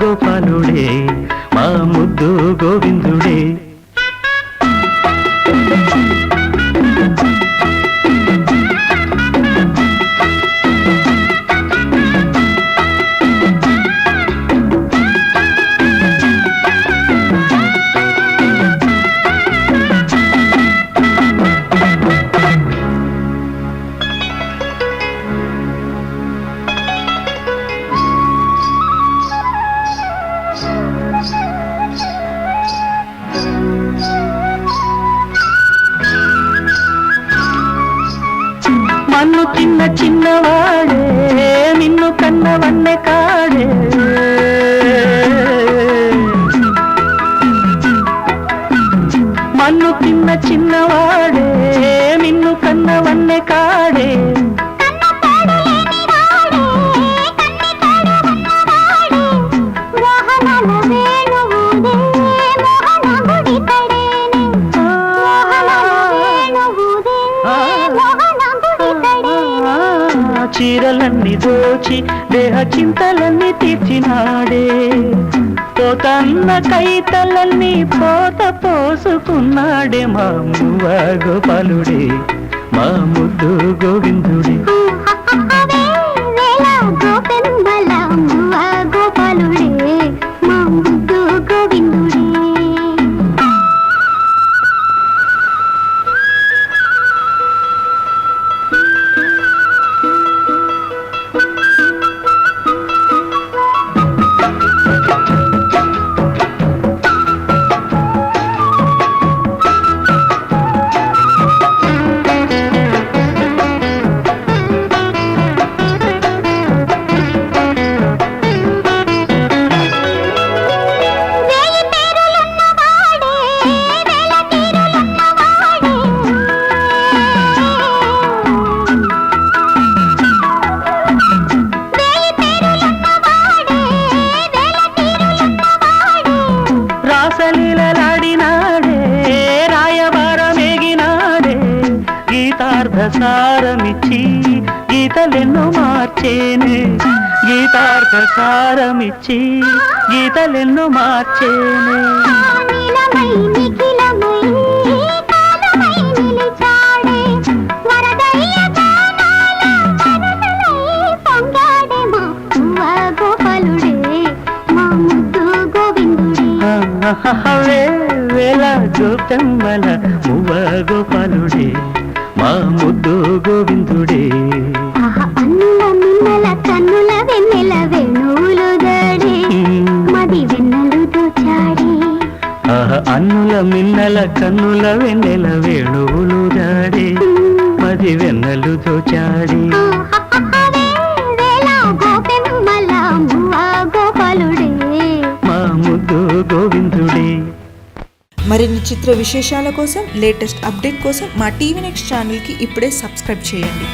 గోపాలుడే మా ముద్దు గోవింద మన్ను చిన్న చిన్నవాడే నిన్ను కన్నవన్నె కాడే. మన్ను చిన్న చిన్నవాడే నిన్ను కన్నవన్నె కాడే. ఆ, చీరలన్నీ దోచి దేహ చింతలన్నీ తీర్చినాడే. పోతన్న కైతలన్నీ పోత పోసుకున్నాడే మా మువ్వ గోపాలుడే మా ముద్దు గోవిందుడే. సారమిచ్చి గీతలెన్నో మార్చేనే. గీతార్థ సారమిచ్చి గీతలెన్నో మార్చేనే. వేల గోపెమ్మల మువ్వ గోపాలుడే. మా ముద్దు గోవిందుడే. అన్నుల మిన్నల కన్నుల వెన్నెల వేణువులు దడే. మది వెన్నెలు దోచాడే అన్నుల మిన్నల కన్నుల వెన్నెల వేణువులు దాడే. మది వెన్నెలు దోచాడి మరిన్ని చిత్ర విశేషాల కోసం లేటెస్ట్ అప్డేట్ కోసం మా టీవీ నెక్స్ట్ ఛానల్కి ఇప్పుడే సబ్స్క్రైబ్ చేయండి.